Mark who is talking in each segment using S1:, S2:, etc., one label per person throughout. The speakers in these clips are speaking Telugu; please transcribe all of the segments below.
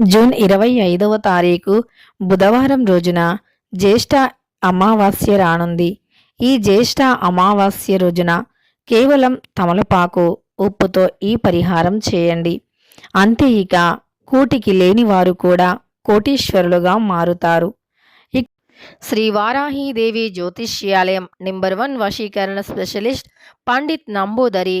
S1: జూన్ ఇరవై ఐదవ తారీఖు బుధవారం రోజున జ్యేష్ఠ అమావాస్య రానుంది. ఈ జ్యేష్ఠ అమావాస్య రోజున కేవలం తమలపాకు ఉప్పుతో ఈ పరిహారం చేయండి. అంతే ఇక కూటికి లేని వారు కూడా కోటీశ్వరులుగా మారుతారు. శ్రీ వారాహీదేవి జ్యోతిష్యాలయం నెంబర్ వన్ వశీకరణ స్పెషలిస్ట్ పండిత్ నంబూదరి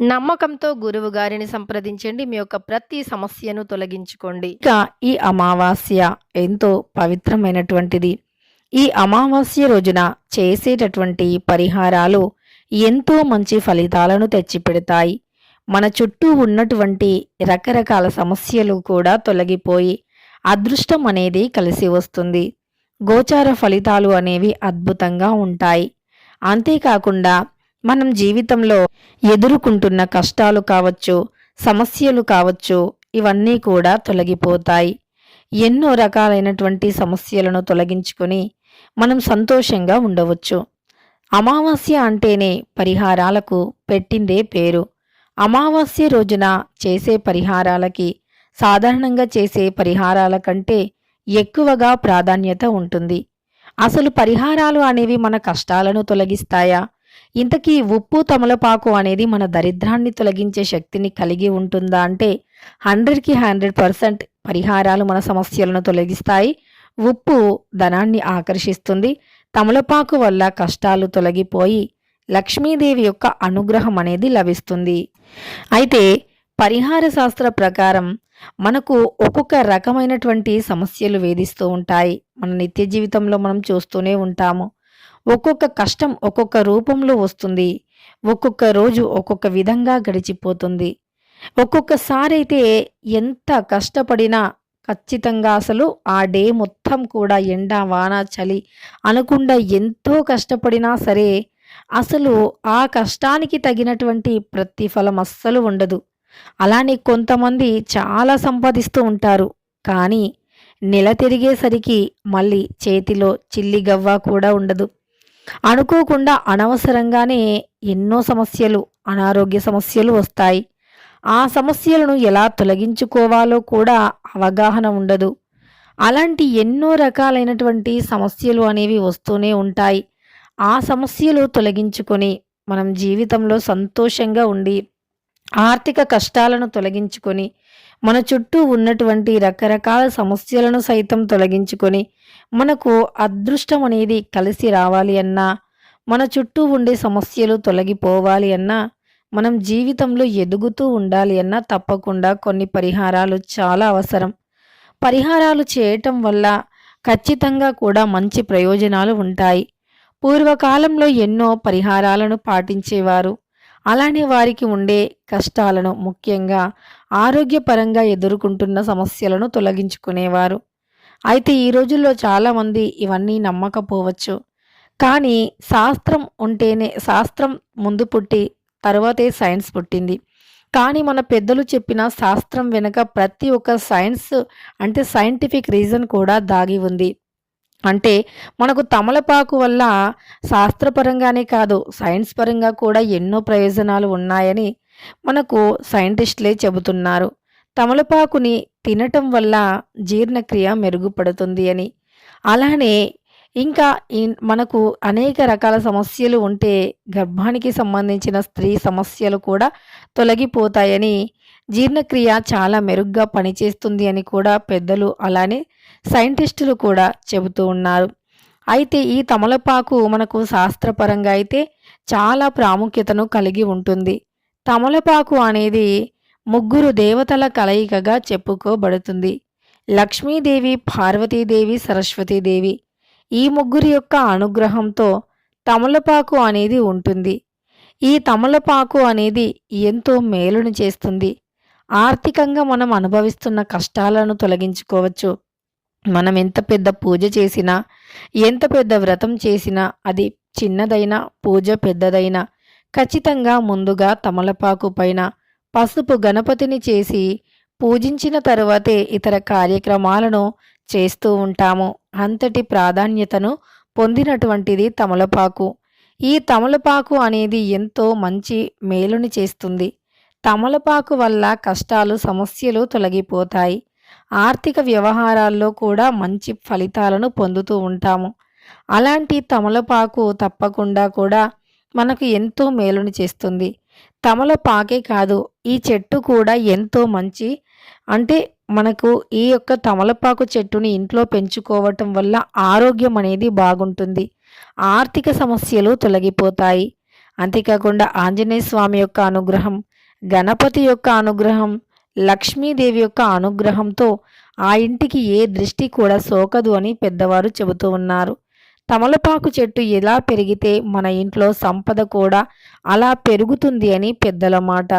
S1: నమ్మకంతో గురువు గారిని సంప్రదించండి. మీ యొక్క ప్రతి సమస్యను తొలగించుకోండి. ఇక ఈ అమావాస్య ఎంతో పవిత్రమైనటువంటిది. ఈ అమావాస్య రోజున చేసేటటువంటి పరిహారాలు ఎంతో మంచి ఫలితాలను తెచ్చిపెడతాయి. మన చుట్టూ ఉన్నటువంటి రకరకాల సమస్యలు కూడా తొలగిపోయి అదృష్టం అనేది కలిసి వస్తుంది. గోచార ఫలితాలు అనేవి అద్భుతంగా ఉంటాయి. అంతేకాకుండా మనం జీవితంలో ఎదుర్కొంటున్న కష్టాలు కావచ్చు సమస్యలు కావచ్చు ఇవన్నీ కూడా తొలగిపోతాయి. ఎన్నో రకాలైనటువంటి సమస్యలను తొలగించుకొని మనం సంతోషంగా ఉండవచ్చు. అమావాస్య అంటేనే పరిహారాలకు పెట్టిందే పేరు. అమావాస్య రోజున చేసే పరిహారాలకి సాధారణంగా చేసే పరిహారాల కంటే ఎక్కువగా ప్రాధాన్యత ఉంటుంది. అసలు పరిహారాలు అనేవి మన కష్టాలను తొలగిస్తాయా? ఇంతకీ ఉప్పు తమలపాకు అనేది మన దరిద్రాన్ని తొలగించే శక్తిని కలిగి ఉంటుందా అంటే హండ్రెడ్కి హండ్రెడ్ పర్సెంట్ పరిహారాలు మన సమస్యలను తొలగిస్తాయి. ఉప్పు ధనాన్ని ఆకర్షిస్తుంది. తమలపాకు వల్ల కష్టాలు తొలగిపోయి లక్ష్మీదేవి యొక్క అనుగ్రహం అనేది లభిస్తుంది. అయితే పరిహార శాస్త్ర ప్రకారం మనకు ఒక్కొక్క రకమైనటువంటి సమస్యలు వేధిస్తూ ఉంటాయి. మన నిత్య జీవితంలో మనం చూస్తూనే ఉంటాము. ఒక్కొక్క కష్టం ఒక్కొక్క రూపంలో వస్తుంది. ఒక్కొక్క రోజు ఒక్కొక్క విధంగా గడిచిపోతుంది. ఒక్కొక్కసారి అయితే ఎంత కష్టపడినా ఖచ్చితంగా అసలు ఆ డే మొత్తం కూడా ఎండ వాన చలి అనకుండా ఎంతో కష్టపడినా సరే అసలు ఆ కష్టానికి తగినటువంటి ప్రతిఫలం అస్సలు ఉండదు. అలానే కొంతమంది చాలా సంపాదిస్తూ ఉంటారు. కానీ నెల తిరిగేసరికి మళ్ళీ చేతిలో చిల్లి గవ్వ కూడా ఉండదు. అనుకోకుండా అనవసరంగానే ఎన్నో సమస్యలు అనారోగ్య సమస్యలు వస్తాయి. ఆ సమస్యలను ఎలా తొలగించుకోవాలో కూడా అవగాహన ఉండదు. అలాంటి ఎన్నో రకాలైనటువంటి సమస్యలు అనేవి వస్తూనే ఉంటాయి. ఆ సమస్యలు తొలగించుకొని మనం జీవితంలో సంతోషంగా ఉండి ఆర్థిక కష్టాలను తొలగించుకొని మన చుట్టూ ఉన్నటువంటి రకరకాల సమస్యలను సైతం తొలగించుకొని మనకు అదృష్టం అనేది కలిసి రావాలి అన్నా మన చుట్టూ ఉండే సమస్యలు తొలగిపోవాలి అన్నా మనం జీవితంలో ఎదుగుతూ ఉండాలి అన్నా తప్పకుండా కొన్ని పరిహారాలు చాలా అవసరం. పరిహారాలు చేయటం వల్ల ఖచ్చితంగా కూడా మంచి ప్రయోజనాలు ఉంటాయి. పూర్వకాలంలో ఎన్నో పరిహారాలను పాటించేవారు. అలానే వారికి ఉండే కష్టాలను ముఖ్యంగా ఆరోగ్యపరంగా ఎదుర్కొంటున్న సమస్యలను తొలగించుకునేవారు. అయితే ఈ రోజుల్లో చాలామంది ఇవన్నీ నమ్మకపోవచ్చు. కానీ శాస్త్రం ఉంటేనే శాస్త్రం ముందు పుట్టి తర్వాతే సైన్స్ పుట్టింది. కానీ మన పెద్దలు చెప్పిన శాస్త్రం వెనుక ప్రతి ఒక్క సైన్స్ అంటే సైంటిఫిక్ రీజన్ కూడా దాగి ఉంది. అంటే మనకు తమలపాకు వల్ల శాస్త్రపరంగానే కాదు సైన్స్ పరంగా కూడా ఎన్నో ప్రయోజనాలు ఉన్నాయని మనకు సైంటిస్టులే చెబుతున్నారు. తమలపాకుని తినటం వల్ల జీర్ణక్రియ మెరుగుపడుతుంది అని. అలానే ఇంకా ఈ- మనకు అనేక రకాల సమస్యలు ఉంటే గర్భానికి సంబంధించిన స్త్రీ సమస్యలు కూడా తొలగిపోతాయని జీర్ణక్రియ చాలా మెరుగ్గా పనిచేస్తుంది అని కూడా పెద్దలు అలానే సైంటిస్టులు కూడా చెబుతూ ఉన్నారు. అయితే ఈ తమలపాకు మనకు శాస్త్రపరంగా అయితే చాలా ప్రాముఖ్యతను కలిగి ఉంటుంది. తమలపాకు అనేది ముగ్గురు దేవతల కలయికగా చెప్పుకోబడుతుంది. లక్ష్మీదేవి పార్వతీదేవి సరస్వతీదేవి ఈ ముగ్గురి యొక్క అనుగ్రహంతో తమలపాకు అనేది ఉంటుంది. ఈ తమలపాకు అనేది ఎంతో మేలును చేస్తుంది. ఆర్థికంగా మనం అనుభవిస్తున్న కష్టాలను తొలగించుకోవచ్చు. మనం ఎంత పెద్ద పూజ చేసినా ఎంత పెద్ద వ్రతం చేసినా అది చిన్నదైనా పూజ పెద్దదైనా ఖచ్చితంగా ముందుగా తమలపాకు పైన పసుపు గణపతిని చేసి పూజించిన తరువాతే ఇతర కార్యక్రమాలను చేస్తూ ఉంటాము. అంతటి ప్రాధాన్యతను పొందినటువంటిది తమలపాకు. ఈ తమలపాకు అనేది ఎంతో మంచి మేలుని చేస్తుంది. తమలపాకు వల్ల కష్టాలు సమస్యలు తొలగిపోతాయి. ఆర్థిక వ్యవహారాల్లో కూడా మంచి ఫలితాలను పొందుతూ ఉంటాము. అలాంటి తమలపాకు తప్పకుండా కూడా మనకు ఎంతో మేలుని చేస్తుంది. తమలపాకే కాదు ఈ చెట్టు కూడా ఎంతో మంచి అంటే మనకు ఈ యొక్క తమలపాకు చెట్టుని ఇంట్లో పెంచుకోవటం వల్ల ఆరోగ్యం అనేది బాగుంటుంది. ఆర్థిక సమస్యలు తొలగిపోతాయి. అంతేకాకుండా ఆంజనేయ స్వామి యొక్క అనుగ్రహం గణపతి యొక్క అనుగ్రహం లక్ష్మీదేవి యొక్క అనుగ్రహంతో ఆ ఇంటికి ఏ దృష్టి కూడా సోకదు అని పెద్దవారు చెబుతూ ఉన్నారు. తమలపాకు చెట్టు ఎలా పెరిగితే మన ఇంట్లో సంపద కూడా అలా పెరుగుతుంది అని పెద్దల మాట.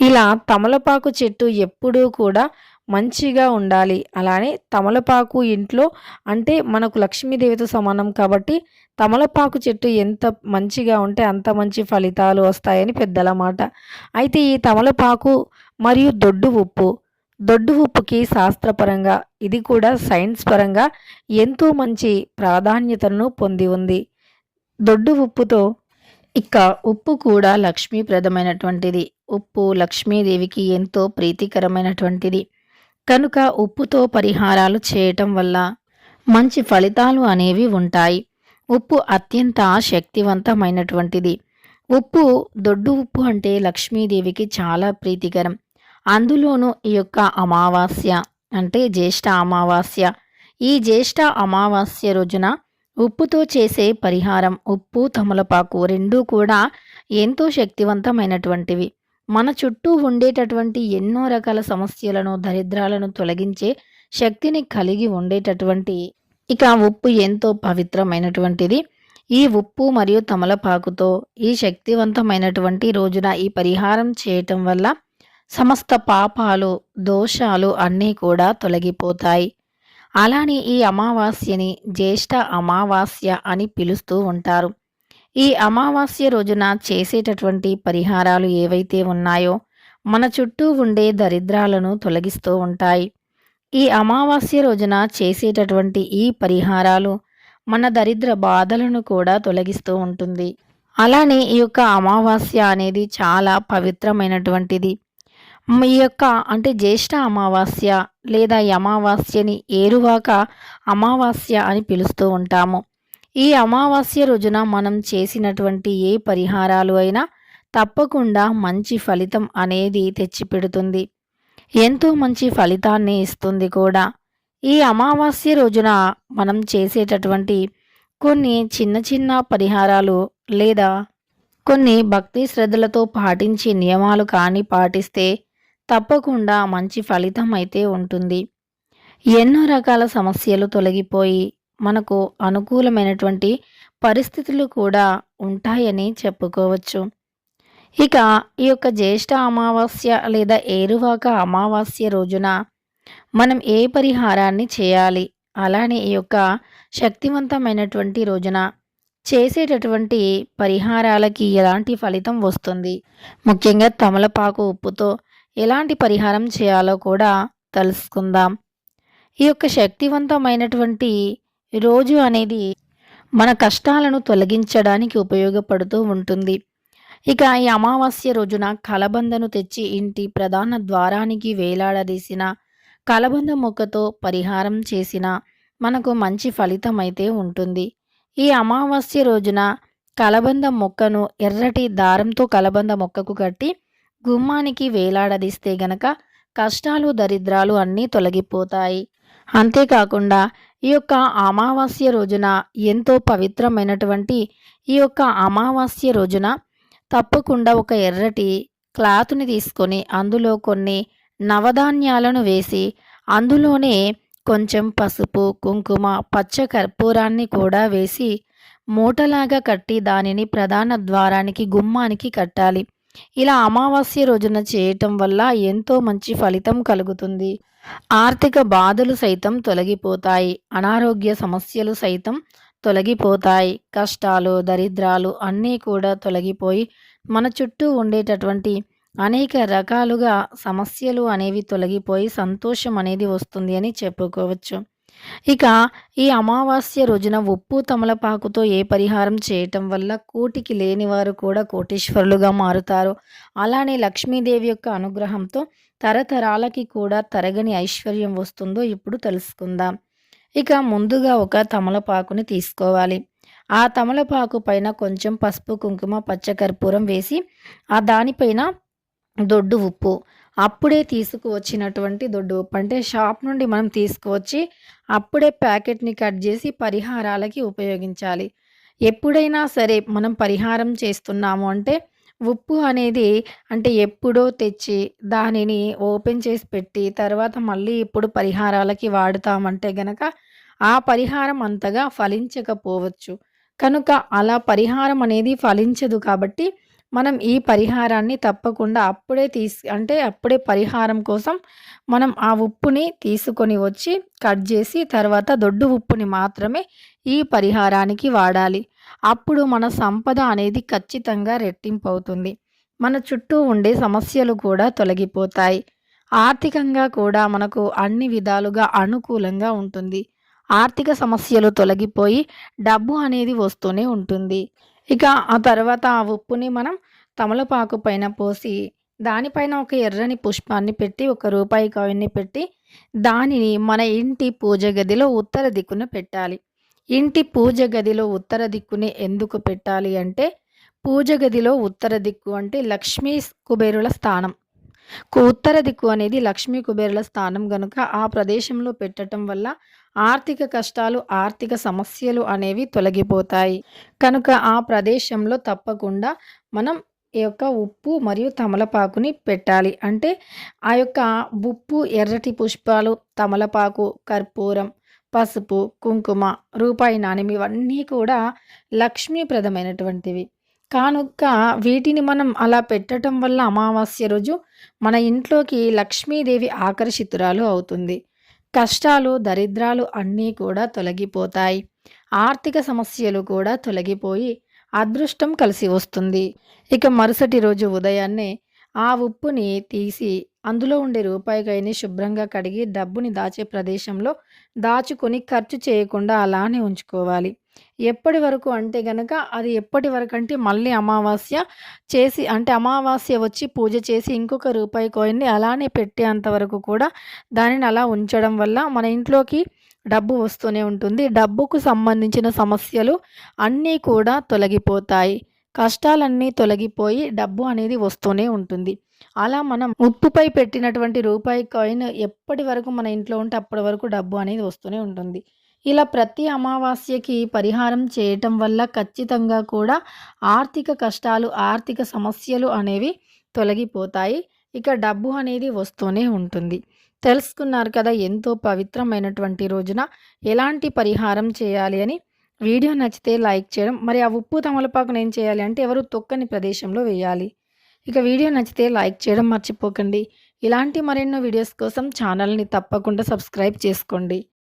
S1: ఇలా తమలపాకు చెట్టు ఎప్పుడూ కూడా మంచిగా ఉండాలి. అలానే తమలపాకు ఇంట్లో అంటే మనకు లక్ష్మీదేవితో సమానం కాబట్టి తమలపాకు చెట్టు ఎంత మంచిగా ఉంటే అంత మంచి ఫలితాలు వస్తాయని పెద్దల మాట. అయితే ఈ తమలపాకు మరియు దొడ్డు ఉప్పు దొడ్డు ఉప్పుకి శాస్త్రపరంగా ఇది కూడా సైన్స్ పరంగా ఎంతో మంచి ప్రాధాన్యతను పొంది ఉంది. దొడ్డు ఉప్పుతో ఇక ఉప్పు కూడా లక్ష్మీప్రదమైనటువంటిది. ఉప్పు లక్ష్మీదేవికి ఎంతో ప్రీతికరమైనటువంటిది. కనుక ఉప్పుతో పరిహారాలు చేయటం వల్ల మంచి ఫలితాలు అనేవి ఉంటాయి. ఉప్పు అత్యంత శక్తివంతమైనటువంటిది. ఉప్పు దొడ్డు ఉప్పు అంటే లక్ష్మీదేవికి చాలా ప్రీతికరం. అందులోనూ ఈ యొక్క అమావాస్య అంటే జ్యేష్ఠ అమావాస్య. ఈ జ్యేష్ఠ అమావాస్య రోజున ఉప్పుతో చేసే పరిహారం ఉప్పు తమలపాకు రెండూ కూడా ఎంతో శక్తివంతమైనటువంటివి. మన చుట్టూ ఉండేటటువంటి ఎన్నో రకాల సమస్యలను దరిద్రాలను తొలగించే శక్తిని కలిగి ఉండేటటువంటి ఇక ఉప్పు ఎంతో పవిత్రమైనటువంటిది. ఈ ఉప్పు మరియు తమలపాకుతో ఈ శక్తివంతమైనటువంటి రోజున ఈ పరిహారం చేయటం వల్ల సమస్త పాపాలు దోషాలు అన్నీ కూడా తొలగిపోతాయి. అలానే ఈ అమావాస్యని జ్యేష్ఠ అమావాస్య అని పిలుస్తూ ఉంటారు. ఈ అమావాస్య రోజున చేసేటటువంటి పరిహారాలు ఏవైతే ఉన్నాయో మన చుట్టూ ఉండే దరిద్రాలను తొలగిస్తూ ఉంటాయి. ఈ అమావాస్య రోజున చేసేటటువంటి ఈ పరిహారాలు మన దరిద్ర బాధలను కూడా తొలగిస్తూ ఉంటుంది. అలానే ఈ యొక్క అమావాస్య అనేది చాలా పవిత్రమైనటువంటిది. ఈ యొక్క అంటే జ్యేష్ఠ అమావాస్య లేదా ఈ అమావాస్యని ఏరువాక అమావాస్య అని పిలుస్తూ ఉంటాము. ఈ అమావాస్య రోజున మనం చేసినటువంటి ఏ పరిహారాలు అయినా తప్పకుండా మంచి ఫలితం అనేది తెచ్చిపెడుతుంది. ఎంతో మంచి ఫలితాన్ని ఇస్తుంది కూడా. ఈ అమావాస్య రోజున మనం చేసేటటువంటి కొన్ని చిన్న చిన్న పరిహారాలు లేదా కొన్ని భక్తి శ్రద్ధలతో పాటించే నియమాలు కానీ పాటిస్తే తప్పకుండా మంచి ఫలితం అయితే ఉంటుంది. ఎన్నో రకాల సమస్యలు తొలగిపోయి మనకు అనుకూలమైనటువంటి పరిస్థితులు కూడా ఉంటాయని చెప్పుకోవచ్చు. ఇక ఈ యొక్క జ్యేష్ఠ అమావాస్య లేదా ఏరువాక అమావాస్య రోజున మనం ఏ పరిహారాన్ని చేయాలి? అలానే ఈ యొక్క శక్తివంతమైనటువంటి రోజున చేసేటటువంటి పరిహారాలకి ఎలాంటి ఫలితం వస్తుంది? ముఖ్యంగా తమలపాకు ఉప్పుతో ఎలాంటి పరిహారం చేయాలో కూడా తెలుసుకుందాం. ఈ యొక్క శక్తివంతమైనటువంటి రోజు అనేది మన కష్టాలను తొలగించడానికి ఉపయోగపడుతూ ఉంటుంది. ఇక ఈ అమావాస్య రోజున కలబందను తెచ్చి ఇంటి ప్రధాన ద్వారానికి వేలాడదీసిన కలబంద మొక్కతో పరిహారం చేసిన మనకు మంచి ఫలితం అయితే ఉంటుంది. ఈ అమావాస్య రోజున కలబంద మొక్కను ఎర్రటి దారంతో కలబంద మొక్కకు కట్టి గుమ్మానికి వేలాడదీస్తే గనక కష్టాలు దరిద్రాలు అన్నీ తొలగిపోతాయి. అంతేకాకుండా ఈ యొక్క అమావాస్య రోజున ఎంతో పవిత్రమైనటువంటి ఈ యొక్క అమావాస్య రోజున తప్పకుండా ఒక ఎర్రటి క్లాత్ని తీసుకొని అందులో కొన్ని నవధాన్యాలను వేసి అందులోనే కొంచెం పసుపు కుంకుమ పచ్చ కర్పూరాన్ని కూడా వేసి మూటలాగా కట్టి దానిని ప్రధాన ద్వారానికి గుమ్మానికి కట్టాలి. ఇలా అమావాస్య రోజున చేయటం వల్ల ఎంతో మంచి ఫలితం కలుగుతుంది. ఆర్థిక బాధలు సైతం తొలగిపోతాయి. అనారోగ్య సమస్యలు సైతం తొలగిపోతాయి. కష్టాలు దరిద్రాలు అన్నీ కూడా తొలగిపోయి మన చుట్టూ ఉండేటటువంటి అనేక రకాలుగా సమస్యలు అనేవి తొలగిపోయి సంతోషం అనేది వస్తుంది అని చెప్పుకోవచ్చు. ఇక ఈ అమావాస్య రోజున ఉప్పు తమలపాకుతో ఏ పరిహారం చేయటం వల్ల కోటికి లేనివారు కూడా కోటీశ్వరులుగా మారుతారు. అలానే లక్ష్మీదేవి యొక్క అనుగ్రహంతో తరతరాలకి కూడా తరగని ఐశ్వర్యం వస్తుందో ఇప్పుడు తెలుసుకుందాం. ఇక ముందుగా ఒక తమలపాకుని తీసుకోవాలి. ఆ తమలపాకు పైన కొంచెం పసుపు కుంకుమ పచ్చకర్పూరం వేసి ఆ దానిపైన దొడ్డు ఉప్పు అప్పుడే తీసుకువచ్చినటువంటి దొడ్డు ఉప్పు. అంటే షాప్ నుండి మనం తీసుకువచ్చి అప్పుడే ప్యాకెట్ని కట్ చేసి పరిహారాలకి ఉపయోగించాలి. ఎప్పుడైనా సరే మనం పరిహారం చేస్తున్నాము అంటే ఉప్పు అనేది అంటే ఎప్పుడో తెచ్చి దానిని ఓపెన్ చేసి పెట్టి తర్వాత మళ్ళీ ఇప్పుడు పరిహారాలకి వాడుతామంటే గనక ఆ పరిహారం అంతగా ఫలించకపోవచ్చు. కనుక అలా పరిహారం అనేది ఫలించదు కాబట్టి మనం ఈ పరిహారాన్ని తప్పకుండా అప్పుడే తీసి అంటే అప్పుడే పరిహారం కోసం మనం ఆ ఉప్పుని తీసుకొని వచ్చి కట్ చేసి తర్వాత దొడ్డు ఉప్పుని మాత్రమే ఈ పరిహారానికి వాడాలి. అప్పుడు మన సంపద అనేది ఖచ్చితంగా రెట్టింపు అవుతుంది మన చుట్టూ ఉండే సమస్యలు కూడా తొలగిపోతాయి. ఆర్థికంగా కూడా మనకు అన్ని విధాలుగా అనుకూలంగా ఉంటుంది. ఆర్థిక సమస్యలు తొలగిపోయి డబ్బు అనేది వస్తూనే ఉంటుంది. ఇక ఆ తర్వాత ఆ ఉప్పుని మనం తమలపాకు పైన పోసి దానిపైన ఒక ఎర్రని పుష్పాన్ని పెట్టి ఒక రూపాయి కాయిన్ని పెట్టి దానిని మన ఇంటి పూజ గదిలో ఉత్తర దిక్కున పెట్టాలి. ఇంటి పూజ గదిలో ఉత్తర దిక్కుని ఎందుకు పెట్టాలి అంటే పూజ గదిలో ఉత్తర దిక్కు అంటే లక్ష్మీ కుబేరుల స్థానం. ఉత్తర దిక్కు అనేది లక్ష్మీ కుబేరుల స్థానం గనుక ఆ ప్రదేశంలో పెట్టడం వల్ల ఆర్థిక కష్టాలు ఆర్థిక సమస్యలు అనేవి తొలగిపోతాయి. కనుక ఆ ప్రదేశంలో తప్పకుండా మనం ఈ యొక్క ఉప్పు మరియు తమలపాకుని పెట్టాలి. అంటే ఆ యొక్క ఉప్పు ఎర్రటి పుష్పాలు తమలపాకు కర్పూరం పసుపు కుంకుమ రూపాయి నాణ్యం ఇవన్నీ కూడా లక్ష్మీప్రదమైనటువంటివి. కానుక వీటిని మనం అలా పెట్టడం వల్ల అమావాస్య రోజు మన ఇంట్లోకి లక్ష్మీదేవి ఆకర్షితురాలు అవుతుంది. కష్టాలు దరిద్రాలు అన్నీ కూడా తొలగిపోతాయి. ఆర్థిక సమస్యలు కూడా తొలగిపోయి అదృష్టం కలిసి వస్తుంది. ఇక మరుసటి రోజు ఉదయాన్నే ఆ ఉప్పుని తీసి అందులో ఉండే రూపాయికాయని శుభ్రంగా కడిగి డబ్బుని దాచే ప్రదేశంలో దాచుకొని ఖర్చు చేయకుండా అలానే ఉంచుకోవాలి. ఎప్పటి వరకు అంటే గనక అది ఎప్పటి వరకు అంటే మళ్ళీ అమావాస్య చేసి అంటే అమావాస్య వచ్చి పూజ చేసి ఇంకొక రూపాయి కాయిన్ని అలానే పెట్టేంత వరకు కూడా దానిని అలా ఉంచడం వల్ల మన ఇంట్లోకి డబ్బు వస్తూనే ఉంటుంది. డబ్బుకు సంబంధించిన సమస్యలు అన్నీ కూడా తొలగిపోతాయి. కష్టాలన్నీ తొలగిపోయి డబ్బు అనేది వస్తూనే ఉంటుంది. అలా మనం ఉప్పుపై పెట్టినటువంటి రూపాయి కాయిన్ ఎప్పటి వరకు మన ఇంట్లో ఉంటే అప్పటి వరకు డబ్బు అనేది వస్తూనే ఉంటుంది. ఇలా ప్రతి అమావాస్యకి పరిహారం చేయటం వల్ల ఖచ్చితంగా కూడా ఆర్థిక కష్టాలు ఆర్థిక సమస్యలు అనేవి తొలగిపోతాయి. ఇక డబ్బు అనేది వస్తూనే ఉంటుంది. తెలుసుకున్నారు కదా ఎంతో పవిత్రమైనటువంటి రోజున ఎలాంటి పరిహారం చేయాలి అని. వీడియో నచ్చితే లైక్ చేయడం మరి ఆ ఉప్పు తమలపాకును ఏం చేయాలి అంటే ఎవరు తొక్కని ప్రదేశంలో వేయాలి? ఇక వీడియో నచ్చితే లైక్ చేయడం మర్చిపోకండి. ఇలాంటి మరెన్నో వీడియోస్ కోసం ఛానల్ని తప్పకుండా సబ్స్క్రైబ్ చేసుకోండి.